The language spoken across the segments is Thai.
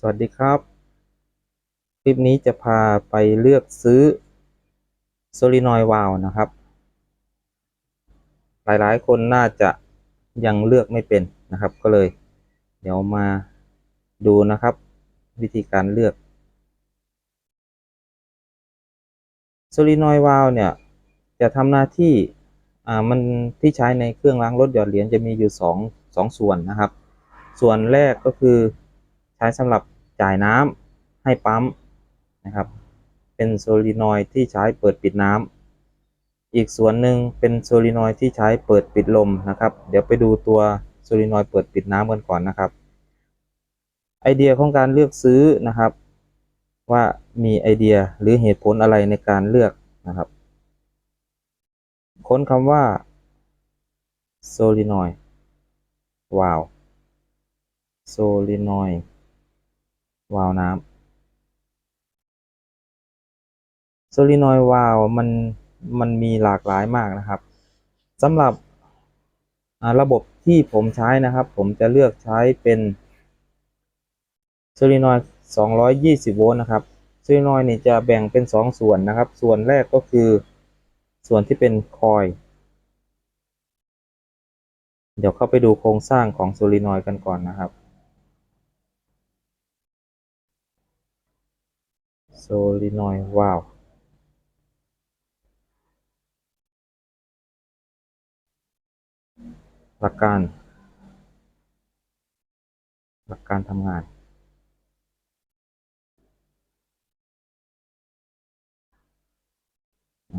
สวัสดีครับ คลิปนี้จะพาไปเลือกซื้อโซลินอยวาลนะครับ หลายๆ คนน่าจะยังเลือกไม่เป็นนะครับ ก็เลย เดี๋ยวมาดูนะครับ วิธีการเลือกโซลินอยวาลเนี่ย จะทำหน้าที่อ่ามันที่ใช้ในเครื่องล้างรถหยอดเหรียญจะมีอยู่สองสองส่วนนะครับ ส่วนแรกก็คือ ใช้สำหรับจ่ายน้ำให้ปั๊มนะครับ เป็นโซลินอยที่ใช้เปิดปิดน้ำอีกส่วนหนึ่งเป็นโซลินอยที่ใช้เปิดปิดลมนะครับ เดี๋ยวไปดูตัวโซลินอยเปิดปิดน้ำกันก่อนนะครับไอเดียของการเลือกซื้อนะครับ ว่ามีไอเดียหรือเหตุผลอะไรในการเลือกนะครับ ค้นคำว่า solenoid valve solenoid วาล์ วาวน้ำ solenoid valve มันมันมีหลากหลายมากนะครับสำหรับระบบที่ผมใช้นะครับ ผมจะเลือกใช้เป็น solenoid 220 โวลต์นะครับ solenoid นี่จะแบ่งเป็น 2 ส่วนนะครับ ส่วนแรกก็คือส่วนที่เป็นคอย เดี๋ยวเข้าไปดูโครงสร้างของโซลินอยด์กันก่อนนะครับ โซลินอยด์วาล์วหลักการ หลักการทำงานอ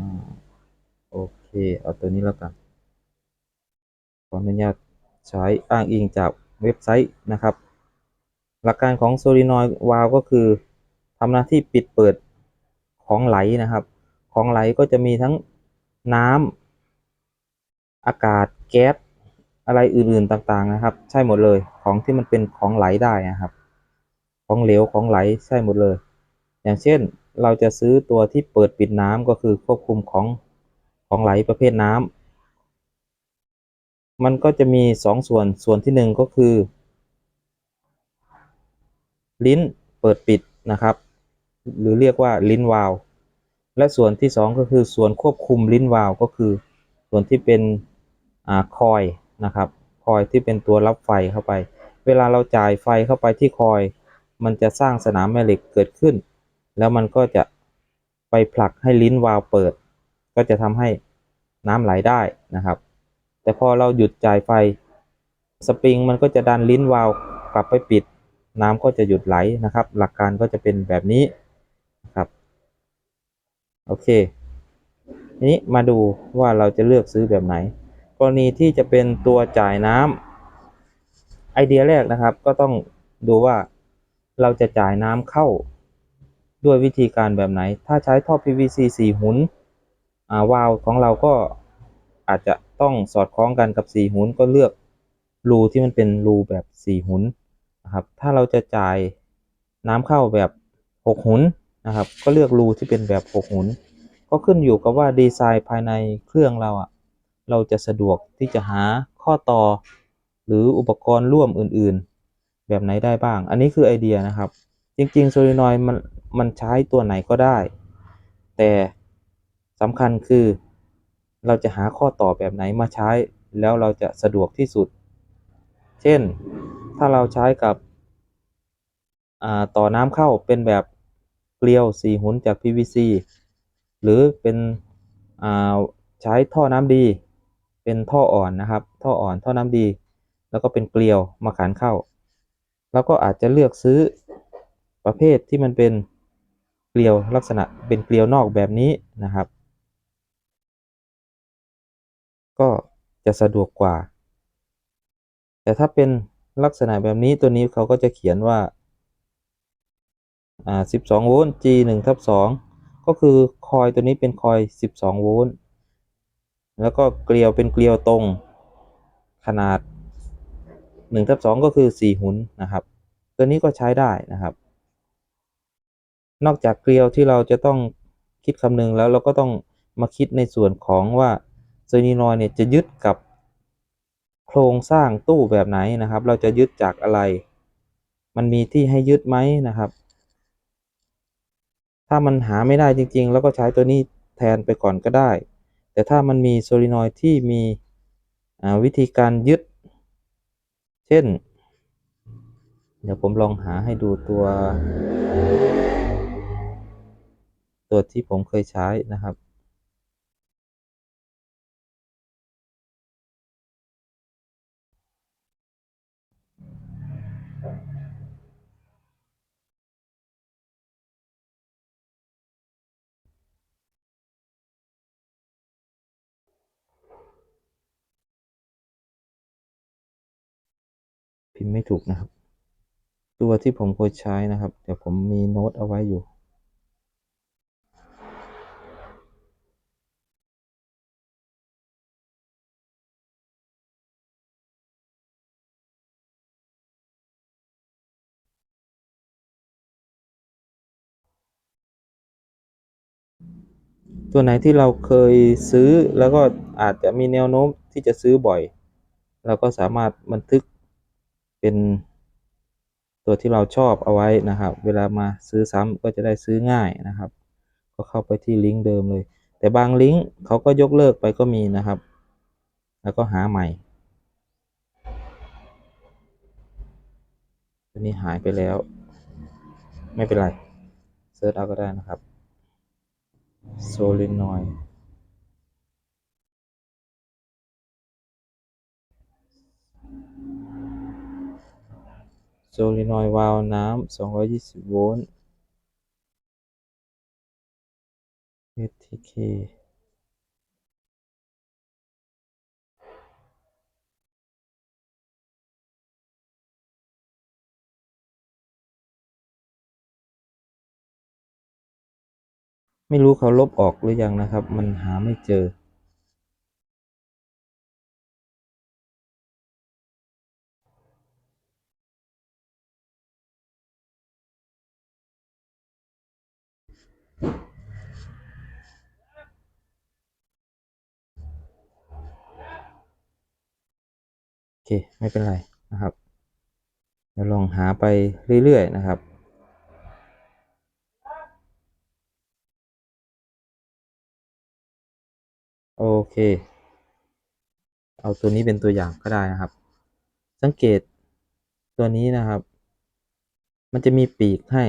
โอเค เอาตัวนี้แล้วกัน ขออนุญาตใช้อ้างอิงจากเว็บไซต์นะครับ หลักการของโซลินอยด์วาล์วก็คือ ทำหน้าที่ปิดเปิดของไหลนะครับ ของไหลก็จะมีทั้งน้ำอากาศแก๊สอะไรอื่นๆต่างๆนะครับ ใช่หมดเลยของที่มันเป็นของไหลได้นะครับ ของเหลวของไหลใช่หมดเลย อย่างเช่นเราจะซื้อตัวที่เปิดปิดน้ำก็คือควบคุมของของไหลประเภทน้ำมันก็จะมีสองส่วนส่วนที่หนึ่งก็คือ ลิ้นเปิดปิดนะครับ หรือเรียกว่าลิ้นวาล์วและส่วนที่สองก็คือส่วนควบคุมลิ้นวาล์วก็คือ ส่วนที่เป็นอ่าคอยนะครับคอยที่เป็นตัวรับไฟเข้าไป เวลาเราจ่ายไฟเข้าไปที่คอย มันจะสร้างสนามแม่เหล็กเกิดขึ้น แล้วมันก็จะไปผลักให้ลิ้นวาล์วเปิด ก็จะทำให้น้ำไหลได้นะครับ แต่พอเราหยุดจ่ายไฟสปริงมันก็จะดันลิ้นวาล์วกลับไปปิด น้ำก็จะหยุดไหลนะครับ หลักการก็จะเป็นแบบนี้ ครับ โอเคทีนี้มาดูว่าเราจะเลือกซื้อแบบไหน กรณีที่จะเป็นตัวจ่ายน้ำไอเดียแรกนะครับ ก็ต้องดูว่าเราจะจ่ายน้ำเข้าด้วยวิธีการแบบไหน ถ้าใช้ท่อ PVC 4 หุนวาล์วของเราก็อาจจะต้องสอดคล้องกันกับ 4 หุนก็เลือกรูที่มันเป็นรูแบบ 4 หุนนะครับ ถ้าเราจะจ่ายน้ำเข้าแบบ 6 หุน นะครับ ก็เลือกรูที่เป็นแบบ6หุนก็ขึ้นอยู่กับว่าดีไซน์ภายในเครื่องเราอะเราจะสะดวกที่จะหาข้อต่อ หรืออุปกรณ์ร่วมอื่นๆ แบบไหนได้บ้าง อันนี้คือไอเดียนะครับ จริงๆโซลินอยมันมันใช้ตัวไหนก็ได้ แต่สำคัญคือเราจะหาข้อต่อแบบไหนมาใช้ แล้วเราจะสะดวกที่สุด เช่นถ้าเราใช้กับต่อน้ำเข้าเป็นแบบ เกลียว4หุนจาก PVC หรือเป็นใช้ท่อน้ำดี เป็นท่ออ่อนนะครับ ท่ออ่อนท่อน้ำดี แล้วก็เป็นเกลียวมาขานเข้า แล้วก็อาจจะเลือกซื้อประเภทที่มันเป็นเกลียวลักษณะเป็นเกลียวนอกแบบนี้นะครับ ก็จะสะดวกกว่า แต่ถ้าเป็นลักษณะแบบนี้ตัวนี้เขาก็จะเขียนว่า อ่า12 โวลต์ G 1ทับ2ก็คือคอยตัวนี้เป็นคอย 12 โวลต์ แล้วก็เกลียวเป็นเกลียวตรง ขนาด1ทับ2ก็คือ 4 หุนนะครับ ตัวนี้ก็ใช้ได้นะครับ นอกจากเกลียวที่เราจะต้องคิดคำนึงแล้วเราก็ต้องมาคิดในส่วนของว่าโซนีนอยเนี่ยจะยึดกับโครงสร้างตู้แบบไหนนะครับ เราจะยึดจากอะไร มันมีที่ให้ยึดไหมนะครับ ถ้ามันหาไม่ได้จริง ๆ แล้วก็ใช้ตัวนี้แทนไปก่อนก็ได้ แต่ถ้ามันมีโซลินอยที่มีวิธีการยึด เช่น เดี๋ยวผมลองหาให้ดูตัว ตัวที่ผมเคยใช้นะครับ พิมพ์ไม่ถูกนะครับ ตัวที่ผมเคยใช้นะครับ เดี๋ยวผมมีโน้ตเอาไว้อยู่ ตัวไหนที่เราเคยซื้อแล้วก็อาจจะมีแนวโน้มที่จะซื้อบ่อย เราก็สามารถบันทึก เป็นตัวที่เราชอบเอาไว้นะครับ เวลามาซื้อซ้ำก็จะได้ซื้อง่ายนะครับ ก็เข้าไปที่ลิงก์เดิมเลย แต่บางลิงก์เขาก็ยกเลิกไปก็มีนะครับ แล้วก็หาใหม่ตัวนี้หายไปแล้ว ไม่เป็นไรเซิร์ชเอาก็ได้นะครับโซลินอย ลินอยวาล์วน้ำ220โวลต์ STK ไม่รู้เขาลบออกหรือยังนะครับ มันหาไม่เจอ เคไม่เป็นไรนะครับเดี๋ยวลองหาไปเรื่อยๆนะครับโอเค เอาตัวนี้เป็นตัวอย่างก็ได้นะครับ สังเกตตัวนี้นะครับ มันจะมีปีกให้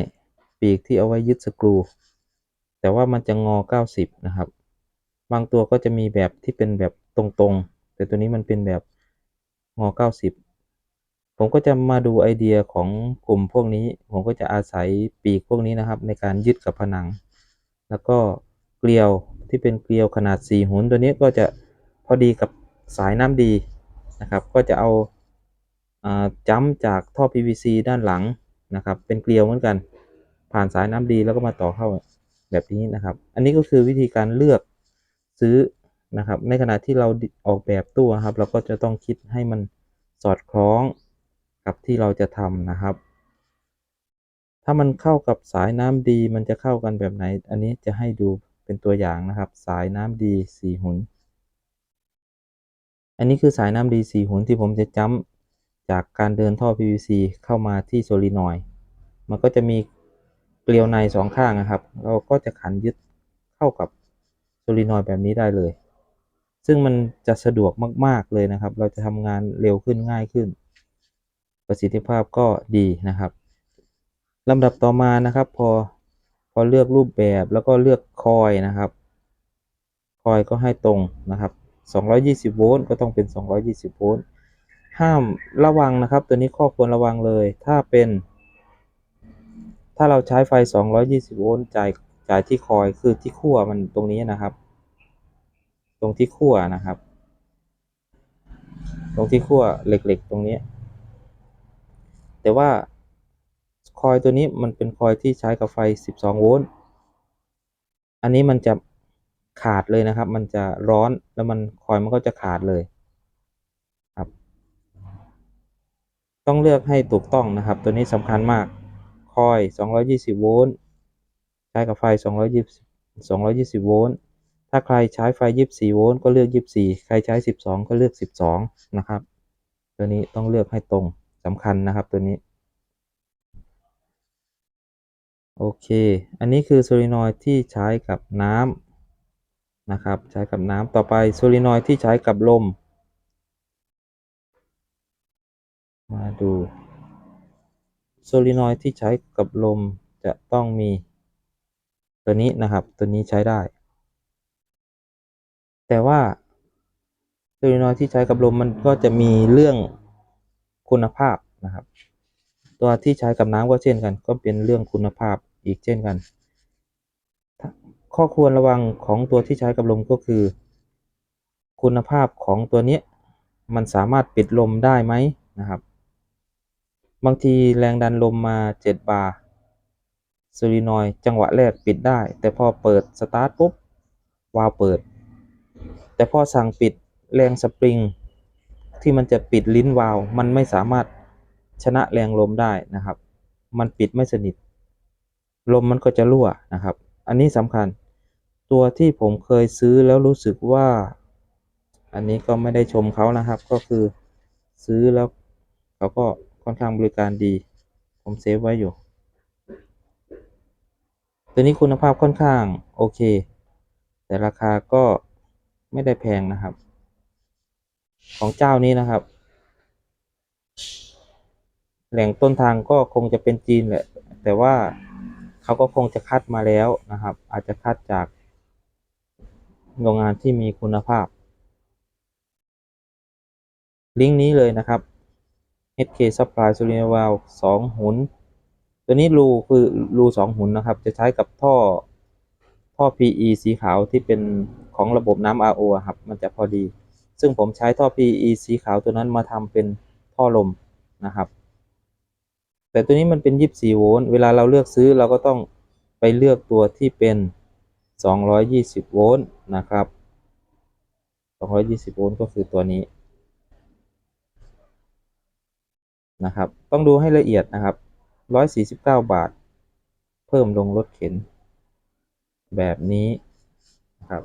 ปีกที่เอาไว้ยึดสกรู แต่ว่ามันจะงอ 90 นะครับ บางตัวก็จะมีแบบที่เป็นแบบตรงๆ แต่ตัวนี้มันเป็นแบบ งอ90ผมก็จะมาดูไอเดียของกลุ่มพวกนี้ ผมก็จะอาศัยปีกพวกนี้นะครับ ในการยึดกับผนัง แล้วก็เกลียวที่เป็นเกลียวขนาด4หุนตัวนี้ก็จะพอดีกับสายน้ำดีนะครับ ก็จะเอาจัมจากท่อ PVC ด้านหลังนะครับ เป็นเกลียวเหมือนกัน ผ่านสายน้ำดีแล้วก็มาต่อเข้าแบบนี้นะครับ อันนี้ก็คือวิธีการเลือกซื้อ นะครับ ในขณะที่เราออกแบบตู้ครับ เราก็จะต้องคิดให้มันสอดคล้องกับที่เราจะทำนะครับ ถ้ามันเข้ากับสายน้ำดีมันจะเข้ากันแบบไหน อันนี้จะให้ดูเป็นตัวอย่างนะครับ สายน้ำดีสี่หุน อันนี้คือสายน้ำดีสี่หุนที่ผมจะจ้ำจากการเดินท่อ PVC เข้ามาที่โซลินอยมันก็จะมีเกลียวในสองข้างนะครับ เราก็จะขันยึดเข้ากับโซลินอยแบบนี้ได้เลย ซึ่งมันจะสะดวกมาก ๆ เลยนะครับ เราจะทำงานเร็วขึ้นง่ายขึ้น ประสิทธิภาพก็ดีนะครับลำดับต่อมานะครับ พอพอเลือกรูปแบบแล้วก็เลือกคอยนะครับ คอยก็ให้ตรงนะครับ 220 โวลต์ก็ต้องเป็น 220 โวลต์ห้ามระวังนะครับ ตัวนี้ข้อควรระวังเลย ถ้าเป็น ถ้าเราใช้ไฟ 220 โวลต์จ่ายจ่ายที่คอยคือที่ขั้วมันตรงนี้นะครับ ตรงที่ขั้วนะครับ ตรงที่ขั้วเหล็กๆตรงนี้ แต่ว่าคอยตัวนี้มันเป็นคอยที่ใช้กับไฟ 12 โวลต์ อันนี้มันจะขาดเลยนะครับ มันจะร้อนแล้วมันคอยมันก็จะขาดเลยครับ ต้องเลือกให้ถูกต้องนะครับ ตัวนี้สำคัญมาก คอย 220 โวลต์ ใช้กับไฟ 220 220 โวลต์ ถ้าใครใช้ไฟ 24 โวลต์ก็เลือก 24 ใครใช้ 12 ก็เลือก 12 นะครับ ตัวนี้ต้องเลือกให้ตรงสำคัญนะครับตัวนี้ โอเค อันนี้คือโซลินอยที่ใช้กับน้ำนะครับ ใช้กับน้ำต่อไปโซลินอยที่ใช้กับลม มาดูโซลินอยที่ใช้กับลมจะต้องมี ตัวนี้นะครับ ตัวนี้ใช้ได้ แต่ว่าโซลินอยที่ใช้กับลมมันก็จะมีเรื่องคุณภาพนะครับ ตัวที่ใช้กับน้ำก็เช่นกัน ก็เป็นเรื่องคุณภาพอีกเช่นกัน ข้อควรระวังของตัวที่ใช้กับลมก็คือ คุณภาพของตัวนี้มันสามารถปิดลมได้ไหมนะครับ บางทีแรงดันลมมา 7 บาร์โซลินอยจังหวะแรกปิดได้ แต่พอเปิดสตาร์ทปุ๊บวาล์วเปิด แต่พอสั่งปิดแรงสปริง ที่มันจะปิดลิ้นวาล์วมันไม่สามารถชนะแรงลมได้นะครับ มันปิดไม่สนิท ลมมันก็จะรั่วนะครับ อันนี้สำคัญ ตัวที่ผมเคยซื้อแล้วรู้สึกว่า อันนี้ก็ไม่ได้ชมเขานะครับ ก็คือซื้อแล้วเขาก็ค่อนข้างบริการดี ผมเซฟไว้อยู่ ตัวนี้คุณภาพค่อนข้างโอเค แต่ราคาก็ ไม่ได้แพงนะครับ ของเจ้านี้นะครับ แหล่งต้นทางก็คงจะเป็นจีนแหละ แต่ว่าเขาก็คงจะคัดมาแล้วนะครับ อาจจะคัดจากโรงงานที่มีคุณภาพ ลิงก์นี้เลยนะครับ HK Supply s o l i n v a l สองหุน ตัวนี้รูคือรูสองหุนนะครับ จะใช้กับท่อ ท่อ PE สีขาวที่เป็นของระบบน้ำ RO อะครับ มันจะพอดี ซึ่งผมใช้ท่อ PE สีขาวตัวนั้นมาทำเป็นท่อลมนะครับ แต่ตัวนี้มันเป็น 24 โวลต์ เวลาเราเลือกซื้อเราก็ต้องไปเลือกตัวที่เป็น 220 โวลต์นะครับ 220 โวลต์ก็คือตัวนี้นะครับ ต้องดูให้ละเอียดนะครับ 149 บาท เพิ่มลงรถเข็น แบบนี้ครับ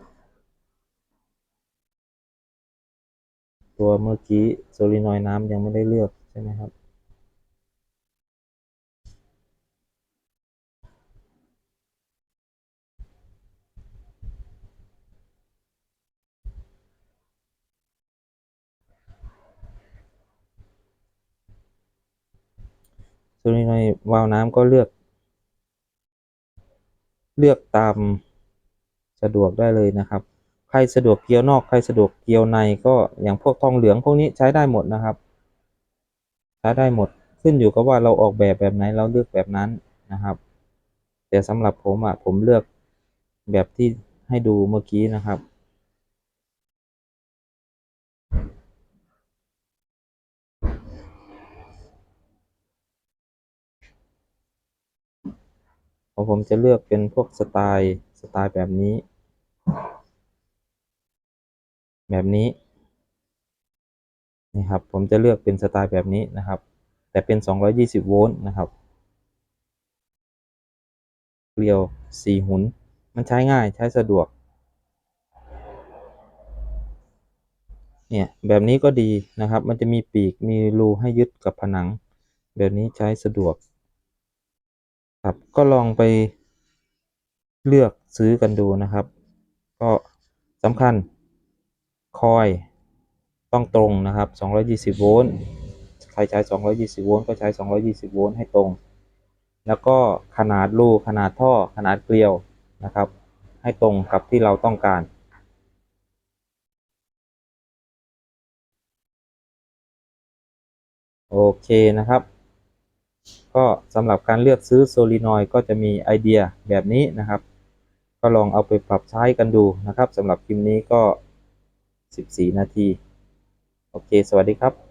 ตัวเมื่อกี้โซลินอยน้ำยังไม่ได้เลือกใช่ไหมครับ โซลินอยด์วาล์วน้ำก็เลือก เลือกตามสะดวกได้เลยนะครับ ใครสะดวกเกียวนอก ใครสะดวกเกียวในก็อย่างพวกทองเหลืองพวกนี้ใช้ได้หมดนะครับ ใช้ได้หมดขึ้นอยู่กับว่าเราออกแบบแบบไหนเราเลือกแบบนั้นนะครับแต่สำหรับผมอะผมเลือกแบบที่ให้ดูเมื่อกี้นะครับ ของผมจะเลือกเป็นพวกสไตล์สไตล์แบบนี้ แบบนี้นี่ครับผมจะเลือกเป็นสไตล์แบบนี้นะครับ แต่เป็น 220 โวลต์นะครับเกลียว 4 หุน มันใช้ง่ายใช้สะดวก เนี่ยแบบนี้ก็ดีนะครับ มันจะมีปีกมีรูให้ยึดกับผนัง แบบนี้ใช้สะดวก ครับ ก็ลองไปเลือกซื้อกันดูนะครับ ก็สำคัญคอยต้องตรงนะครับ 220 โวลต์ใครใช้ 220 โวลต์ก็ใช้ 220 โวลต์ให้ตรง แล้วก็ขนาดรูขนาดท่อขนาดเกลียวนะครับ ให้ตรงกับที่เราต้องการโอเคนะครับ ก็สำหรับการเลือกซื้อโซลินอยด์ก็จะมีไอเดียแบบนี้นะครับ ก็ลองเอาไปปรับใช้กันดูนะครับสำหรับคลิปนี้ก็ 14 นาที โอเค สวัสดีครับ